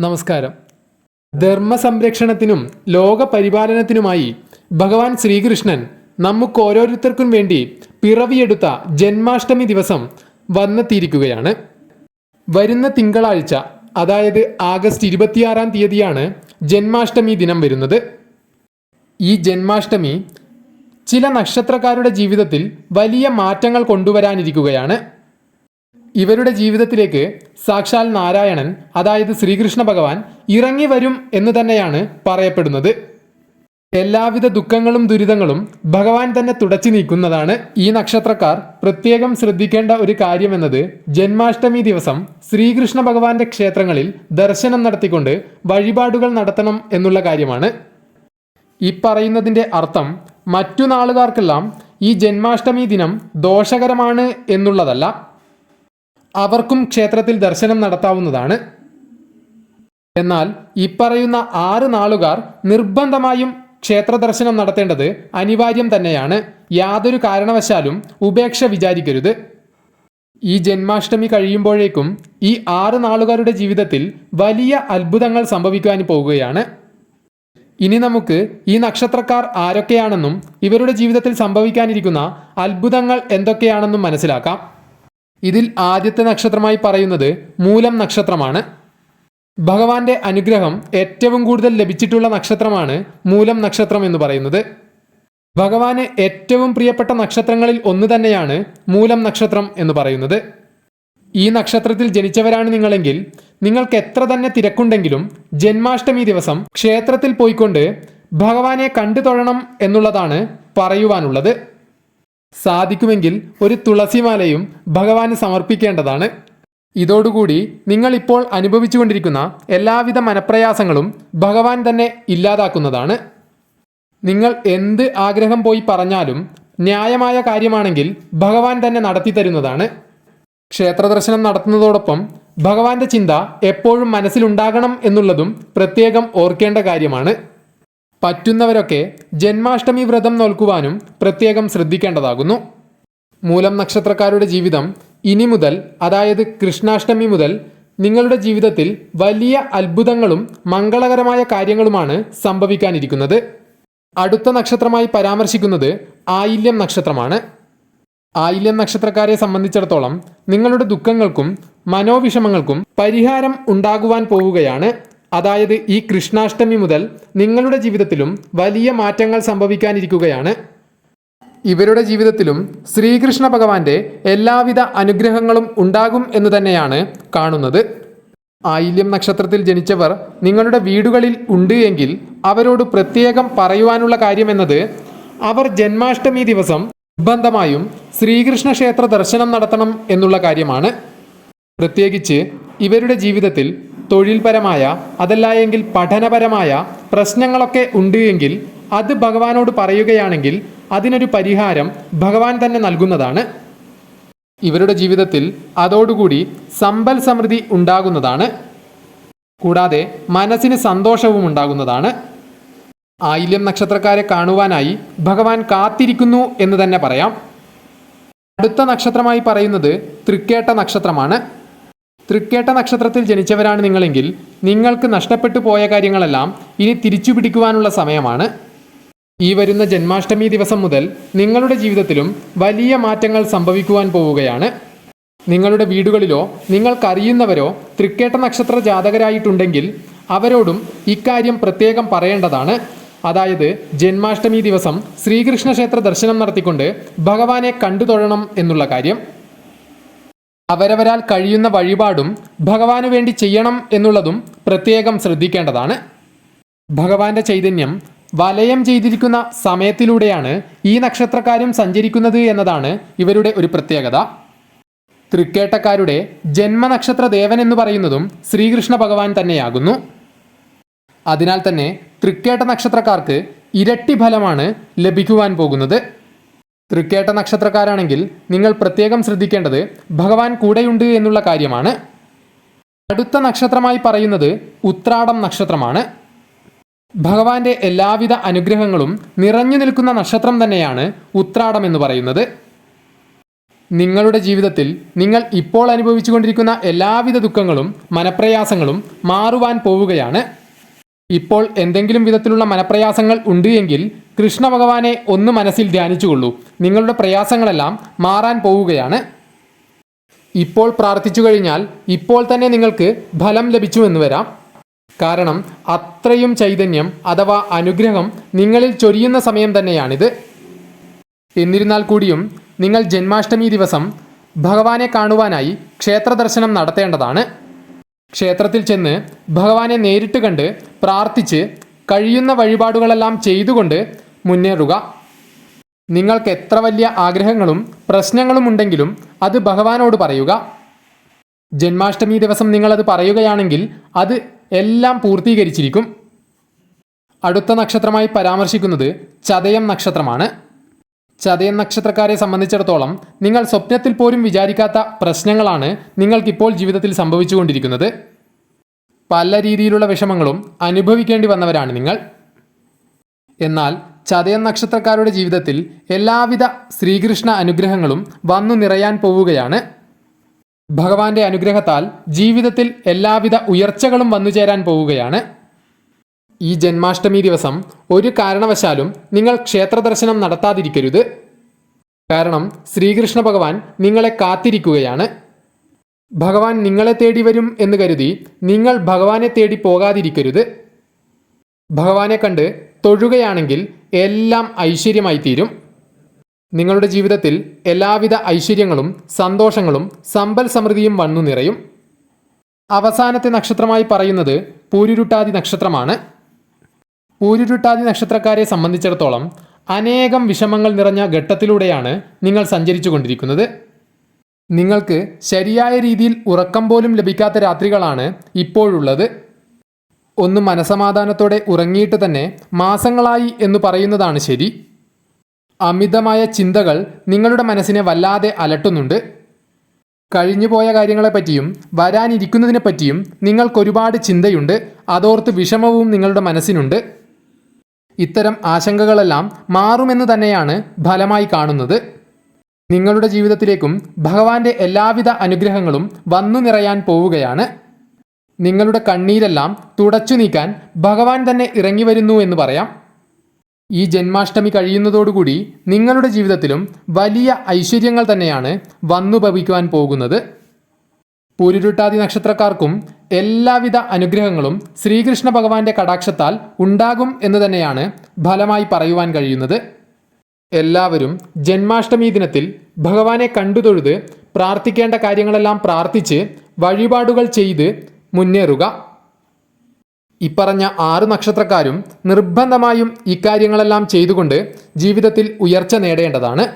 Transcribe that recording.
നമസ്കാരം. ധർമ്മ ധർമ്മസംരക്ഷണത്തിനും ലോകപരിപാലനത്തിനുമായി ഭഗവാൻ ശ്രീകൃഷ്ണൻ നമുക്ക് ഓരോരുത്തർക്കും വേണ്ടി പിറവിയെടുത്ത ജന്മാഷ്ടമി ദിവസം വന്നെത്തിയിരിക്കുകയാണ്. വരുന്ന തിങ്കളാഴ്ച അതായത് ആഗസ്റ്റ് ഇരുപത്തിയാറാം തീയതിയാണ് ജന്മാഷ്ടമി ദിനം വരുന്നത്. ഈ ജന്മാഷ്ടമി ചില നക്ഷത്രക്കാരുടെ ജീവിതത്തിൽ വലിയ മാറ്റങ്ങൾ കൊണ്ടുവരാനിരിക്കുകയാണ്. ഇവരുടെ ജീവിതത്തിലേക്ക് സാക്ഷാൽ നാരായണൻ അതായത് ശ്രീകൃഷ്ണ ഭഗവാൻ ഇറങ്ങി വരും എന്ന് തന്നെയാണ് പറയപ്പെടുന്നത്. എല്ലാവിധ ദുഃഖങ്ങളും ദുരിതങ്ങളും ഭഗവാൻ തന്നെ തുടച്ചു നീക്കുന്നതാണ് ഈ നക്ഷത്രക്കാർ പ്രത്യേകം ശ്രദ്ധിക്കേണ്ട ഒരു കാര്യമെന്നത് ജന്മാഷ്ടമി ദിവസം ശ്രീകൃഷ്ണ ഭഗവാന്റെ ക്ഷേത്രങ്ങളിൽ ദർശനം നടത്തിക്കൊണ്ട് വഴിപാടുകൾ നടത്തണം എന്നുള്ള കാര്യമാണ്. ഈ പറയുന്നതിന്റെ അർത്ഥം മറ്റു നാളുകാർക്കെല്ലാം ഈ ജന്മാഷ്ടമി ദിനം ദോഷകരമാണ് എന്നുള്ളതല്ല. അവർക്കും ക്ഷേത്രത്തിൽ ദർശനം നടത്താവുന്നതാണ്. എന്നാൽ ഇപ്പറയുന്ന ആറ് നാളുകാർ നിർബന്ധമായും ക്ഷേത്ര ദർശനം നടത്തേണ്ടത് അനിവാര്യം തന്നെയാണ്. യാതൊരു കാരണവശാലും ഉപേക്ഷ വിചാരിക്കരുത്. ഈ ജന്മാഷ്ടമി കഴിയുമ്പോഴേക്കും ഈ ആറ് നാളുകാരുടെ ജീവിതത്തിൽ വലിയ അത്ഭുതങ്ങൾ സംഭവിക്കാൻ പോവുകയാണ് ഇനി നമുക്ക് ഈ നക്ഷത്രക്കാർ ആരൊക്കെയാണെന്നും ഇവരുടെ ജീവിതത്തിൽ സംഭവിക്കാനിരിക്കുന്ന അത്ഭുതങ്ങൾ എന്തൊക്കെയാണെന്നും മനസ്സിലാക്കാം. ഇതിൽ ആദ്യത്തെ നക്ഷത്രമായി പറയുന്നത് മൂലം നക്ഷത്രമാണ്. ഭഗവാന്റെ അനുഗ്രഹം ഏറ്റവും കൂടുതൽ ലഭിച്ചിട്ടുള്ള നക്ഷത്രമാണ് മൂലം നക്ഷത്രം എന്ന് പറയുന്നത്. ഭഗവാന് ഏറ്റവും പ്രിയപ്പെട്ട നക്ഷത്രങ്ങളിൽ ഒന്ന് തന്നെയാണ് മൂലം നക്ഷത്രം എന്ന് പറയുന്നത്. ഈ നക്ഷത്രത്തിൽ ജനിച്ചവരാണ് നിങ്ങളെങ്കിൽ നിങ്ങൾക്ക് എത്ര തന്നെ തിരക്കുണ്ടെങ്കിലും ജന്മാഷ്ടമി ദിവസം ക്ഷേത്രത്തിൽ പോയിക്കൊണ്ട് ഭഗവാനെ കണ്ടു തൊഴണം എന്നുള്ളതാണ് പറയുവാനുള്ളത്. സാധിക്കുമെങ്കിൽ ഒരു തുളസിമാലയും ഭഗവാന് സമർപ്പിക്കേണ്ടതാണ്. ഇതോടുകൂടി നിങ്ങൾ ഇപ്പോൾ അനുഭവിച്ചുകൊണ്ടിരിക്കുന്ന എല്ലാവിധ മനപ്രയാസങ്ങളും ഭഗവാൻ തന്നെ ഇല്ലാതാക്കുന്നതാണ്. നിങ്ങൾ എന്ത് ആഗ്രഹം പോയി പറഞ്ഞാലും ന്യായമായ കാര്യമാണെങ്കിൽ ഭഗവാൻ തന്നെ നടത്തി തരുന്നതാണ്. ക്ഷേത്രദർശനം നടത്തുന്നതോടൊപ്പം ഭഗവാന്റെ ചിന്ത എപ്പോഴും മനസ്സിലുണ്ടാകണം എന്നുള്ളതും പ്രത്യേകം ഓർക്കേണ്ട കാര്യമാണ്. പറ്റുന്നവരൊക്കെ ജന്മാഷ്ടമി വ്രതം നോൽക്കുവാനും പ്രത്യേകം ശ്രദ്ധിക്കേണ്ടതാകുന്നു. മൂലം നക്ഷത്രക്കാരുടെ ജീവിതം ഇനി മുതൽ അതായത് കൃഷ്ണാഷ്ടമി മുതൽ നിങ്ങളുടെ ജീവിതത്തിൽ വലിയ അത്ഭുതങ്ങളും മംഗളകരമായ കാര്യങ്ങളുമാണ് സംഭവിക്കാനിരിക്കുന്നത്. അടുത്ത നക്ഷത്രമായി പരാമർശിക്കുന്നത് ആയില്യം നക്ഷത്രമാണ്. ആയില്യം നക്ഷത്രക്കാരെ സംബന്ധിച്ചിടത്തോളം നിങ്ങളുടെ ദുഃഖങ്ങൾക്കും മനോവിഷമങ്ങൾക്കും പരിഹാരം ഉണ്ടാകുവാൻ പോവുകയാണ്. അതായത് ഈ കൃഷ്ണാഷ്ടമി മുതൽ നിങ്ങളുടെ ജീവിതത്തിലും വലിയ മാറ്റങ്ങൾ സംഭവിക്കാനിരിക്കുകയാണ്. ഇവരുടെ ജീവിതത്തിലും ശ്രീകൃഷ്ണ ഭഗവാന്റെ എല്ലാവിധ അനുഗ്രഹങ്ങളും ഉണ്ടാകും എന്ന് തന്നെയാണ് കാണുന്നത്. ആയില്യം നക്ഷത്രത്തിൽ ജനിച്ചവർ നിങ്ങളുടെ വീടുകളിൽ ഉണ്ട് എങ്കിൽ അവരോട് പ്രത്യേകം പറയുവാനുള്ള കാര്യമെന്നത് അവർ ജന്മാഷ്ടമി ദിവസം നിർബന്ധമായും ശ്രീകൃഷ്ണ ക്ഷേത്ര ദർശനം നടത്തണം എന്നുള്ള കാര്യമാണ്. പ്രത്യേകിച്ച് ഇവരുടെ ജീവിതത്തിൽ തൊഴിൽപരമായ അതല്ല എങ്കിൽ പഠനപരമായ പ്രശ്നങ്ങളൊക്കെ ഉണ്ട് എങ്കിൽ അത് ഭഗവാനോട് പറയുകയാണെങ്കിൽ അതിനൊരു പരിഹാരം ഭഗവാൻ തന്നെ നൽകുന്നതാണ്. ഇവരുടെ ജീവിതത്തിൽ അതോടുകൂടി സമ്പൽ സമൃദ്ധി ഉണ്ടാകുന്നതാണ്. കൂടാതെ മനസ്സിന് സന്തോഷവും ഉണ്ടാകുന്നതാണ്. ആയില്യം നക്ഷത്രക്കാരെ കാണുവാനായി ഭഗവാൻ കാത്തിരിക്കുന്നു എന്ന് തന്നെ പറയാം. അടുത്ത നക്ഷത്രമായി പറയുന്നത് തൃക്കേട്ട നക്ഷത്രമാണ്. തൃക്കേട്ട നക്ഷത്രത്തിൽ ജനിച്ചവരാണ് നിങ്ങളെങ്കിൽ നിങ്ങൾക്ക് നഷ്ടപ്പെട്ടു പോയ കാര്യങ്ങളെല്ലാം ഇനി തിരിച്ചു പിടിക്കുവാനുള്ള സമയമാണ്. ഈ വരുന്ന ജന്മാഷ്ടമി ദിവസം മുതൽ നിങ്ങളുടെ ജീവിതത്തിലും വലിയ മാറ്റങ്ങൾ സംഭവിക്കുവാൻ പോവുകയാണ്. നിങ്ങളുടെ വീടുകളിലോ നിങ്ങൾക്കറിയുന്നവരോ തൃക്കേട്ട നക്ഷത്ര ജാതകരായിട്ടുണ്ടെങ്കിൽ അവരോടും ഇക്കാര്യം പ്രത്യേകം പറയേണ്ടതാണ്. അതായത് ജന്മാഷ്ടമി ദിവസം ശ്രീകൃഷ്ണ ക്ഷേത്ര ദർശനം നടത്തിക്കൊണ്ട് ഭഗവാനെ കണ്ടു തൊഴണം എന്നുള്ള കാര്യം. അവരവരാൽ കഴിയുന്ന വഴിപാടും ഭഗവാന് വേണ്ടി ചെയ്യണം എന്നുള്ളതും പ്രത്യേകം ശ്രദ്ധിക്കേണ്ടതാണ്. ഭഗവാന്റെ ചൈതന്യം വലയം ചെയ്തിരിക്കുന്ന സമയത്തിലൂടെയാണ് ഈ നക്ഷത്രക്കാരും സഞ്ചരിക്കുന്നത് എന്നതാണ് ഇവരുടെ ഒരു പ്രത്യേകത. തൃക്കേട്ടക്കാരുടെ ജന്മനക്ഷത്ര ദേവൻ എന്ന് പറയുന്നതും ശ്രീകൃഷ്ണ ഭഗവാൻ തന്നെയാകുന്നു. അതിനാൽ തന്നെ തൃക്കേട്ട നക്ഷത്രക്കാർക്ക് ഇരട്ടി ഫലമാണ് ലഭിക്കുവാൻ പോകുന്നത്. തൃക്കേട്ട നക്ഷത്രക്കാരാണെങ്കിൽ നിങ്ങൾ പ്രത്യേകം ശ്രദ്ധിക്കേണ്ടത് ഭഗവാൻ കൂടെയുണ്ട് എന്നുള്ള കാര്യമാണ്. അടുത്ത നക്ഷത്രമായി പറയുന്നത് ഉത്രാടം നക്ഷത്രമാണ്. ഭഗവാന്റെ എല്ലാവിധ അനുഗ്രഹങ്ങളും നിറഞ്ഞു നിൽക്കുന്ന നക്ഷത്രം തന്നെയാണ് ഉത്രാടം എന്ന് പറയുന്നത്. നിങ്ങളുടെ ജീവിതത്തിൽ നിങ്ങൾ ഇപ്പോൾ അനുഭവിച്ചുകൊണ്ടിരിക്കുന്ന എല്ലാവിധ ദുഃഖങ്ങളും മനപ്രയാസങ്ങളും മാറുവാൻ പോവുകയാണ്. ഇപ്പോൾ എന്തെങ്കിലും വിധത്തിലുള്ള മനപ്രയാസങ്ങൾ ഉണ്ട് എങ്കിൽ കൃഷ്ണ ഭഗവാനെ ഒന്ന് മനസ്സിൽ ധ്യാനിച്ചുകൊള്ളൂ. നിങ്ങളുടെ പ്രയാസങ്ങളെല്ലാം മാറാൻ പോവുകയാണ്. ഇപ്പോൾ പ്രാർത്ഥിച്ചു കഴിഞ്ഞാൽ ഇപ്പോൾ തന്നെ നിങ്ങൾക്ക് ഫലം ലഭിച്ചു എന്ന് വരാം. കാരണം അത്രയും ചൈതന്യം അഥവാ അനുഗ്രഹം നിങ്ങളിൽ ചൊരിയുന്ന സമയം തന്നെയാണിത്. എന്നിരുന്നാൽ കൂടിയും നിങ്ങൾ ജന്മാഷ്ടമി ദിവസം ഭഗവാനെ കാണുവാനായി ക്ഷേത്രദർശനം നടത്തേണ്ടതാണ്. ക്ഷേത്രത്തിൽ ചെന്ന് ഭഗവാനെ നേരിട്ട് കണ്ട് പ്രാർത്ഥിച്ച് കഴിയുന്ന വഴിപാടുകളെല്ലാം ചെയ്തുകൊണ്ട് മുന്നേറുക. നിങ്ങൾക്ക് എത്ര വലിയ ആഗ്രഹങ്ങളും പ്രശ്നങ്ങളും ഉണ്ടെങ്കിലും അത് ഭഗവാനോട് പറയുക. ജന്മാഷ്ടമി ദിവസം നിങ്ങളത് പറയുകയാണെങ്കിൽ അത് എല്ലാം പൂർത്തീകരിച്ചിരിക്കും. അടുത്ത നക്ഷത്രമായി പരാമർശിക്കുന്നത് ചതയം നക്ഷത്രമാണ്. ചതയം നക്ഷത്രക്കാരെ സംബന്ധിച്ചിടത്തോളം നിങ്ങൾ സ്വപ്നത്തിൽ പോലും വിചാരിക്കാത്ത പ്രശ്നങ്ങളാണ് നിങ്ങൾക്കിപ്പോൾ ജീവിതത്തിൽ സംഭവിച്ചുകൊണ്ടിരിക്കുന്നത്. പല രീതിയിലുള്ള വിഷമങ്ങളും അനുഭവിക്കേണ്ടി വന്നവരാണ് നിങ്ങൾ. എന്നാൽ ചതയം നക്ഷത്രക്കാരുടെ ജീവിതത്തിൽ എല്ലാവിധ ശ്രീകൃഷ്ണ അനുഗ്രഹങ്ങളും വന്നു നിറയാൻ പോവുകയാണ്. ഭഗവാന്റെ അനുഗ്രഹത്താൽ ജീവിതത്തിൽ എല്ലാവിധ ഉയർച്ചകളും വന്നു ചേരാൻ പോവുകയാണ്. ഈ ജന്മാഷ്ടമി ദിവസം ഒരു കാരണവശാലും നിങ്ങൾ ക്ഷേത്ര ദർശനം നടത്താതിരിക്കരുത്. കാരണം ശ്രീകൃഷ്ണ ഭഗവാൻ നിങ്ങളെ കാത്തിരിക്കുകയാണ്. ഭഗവാൻ നിങ്ങളെ തേടി വരും എന്ന് കരുതി നിങ്ങൾ ഭഗവാനെ തേടി പോകാതിരിക്കരുത്. ഭഗവാനെ കണ്ട് തൊഴുകയാണെങ്കിൽ എല്ലാം ഐശ്വര്യമായി തീരും നിങ്ങളുടെ ജീവിതത്തിൽ എല്ലാവിധ ഐശ്വര്യങ്ങളും സന്തോഷങ്ങളും സമ്പൽ സമൃദ്ധിയും വന്നു നിറയും. അവസാനത്തെ നക്ഷത്രമായി പറയുന്നത് പൂരുരുട്ടാതി നക്ഷത്രമാണ്. പൂരുരുട്ടാതി നക്ഷത്രക്കാരെ സംബന്ധിച്ചിടത്തോളം അനേകം വിഷമങ്ങൾ നിറഞ്ഞ ഘട്ടത്തിലൂടെയാണ് നിങ്ങൾ സഞ്ചരിച്ചു കൊണ്ടിരിക്കുന്നത് നിങ്ങൾക്ക് ശരിയായ രീതിയിൽ ഉറക്കം പോലും ലഭിക്കാത്ത രാത്രികളാണ് ഇപ്പോഴുള്ളത്. ഒന്ന് മനസമാധാനത്തോടെ ഉറങ്ങിയിട്ട് തന്നെ മാസങ്ങളായി എന്ന് പറയുന്നതാണ് ശരി. അമിതമായ ചിന്തകൾ നിങ്ങളുടെ മനസ്സിനെ വല്ലാതെ അലട്ടുന്നുണ്ട്. കഴിഞ്ഞുപോയ കാര്യങ്ങളെപ്പറ്റിയും വരാനിരിക്കുന്നതിനെപ്പറ്റിയും നിങ്ങൾക്കൊരുപാട് ചിന്തയുണ്ട്. അതോർത്ത് വിഷമവും നിങ്ങളുടെ മനസ്സിനുണ്ട്. ഇത്തരം ആശങ്കകളെല്ലാം മാറുമെന്ന് തന്നെയാണ് ഫലമായി കാണുന്നത്. നിങ്ങളുടെ ജീവിതത്തിലേക്കും ഭഗവാന്റെ എല്ലാവിധ അനുഗ്രഹങ്ങളും വന്നു നിറയാൻ പോവുകയാണ്. നിങ്ങളുടെ കണ്ണീരെല്ലാം തുടച്ചു നീക്കാൻ ഭഗവാൻ തന്നെ ഇറങ്ങി വരുന്നു എന്ന് പറയാം. ഈ ജന്മാഷ്ടമി കഴിയുന്നതോടുകൂടി നിങ്ങളുടെ ജീവിതത്തിലും വലിയ ഐശ്വര്യങ്ങൾ തന്നെയാണ് വന്നു ഭവിക്കുവാൻ പോകുന്നത്. പൂരുരുട്ടാതി നക്ഷത്രക്കാർക്കും എല്ലാവിധ അനുഗ്രഹങ്ങളും ശ്രീകൃഷ്ണ ഭഗവാന്റെ കടാക്ഷത്താൽ ഉണ്ടാകും എന്ന് തന്നെയാണ് ഫലമായി പറയുവാൻ കഴിയുന്നത്. എല്ലാവരും ജന്മാഷ്ടമി ദിനത്തിൽ ഭഗവാനെ കണ്ടുതൊഴുത് പ്രാർത്ഥിക്കേണ്ട കാര്യങ്ങളെല്ലാം പ്രാർത്ഥിച്ച് വഴിപാടുകൾ ചെയ്ത് മുന്നേറുക. ഇപ്പറഞ്ഞ ആറ് നക്ഷത്രക്കാരും നിർബന്ധമായും ഇക്കാര്യങ്ങളെല്ലാം ചെയ്തുകൊണ്ട് ജീവിതത്തിൽ ഉയർച്ച നേടേണ്ടതാണ്.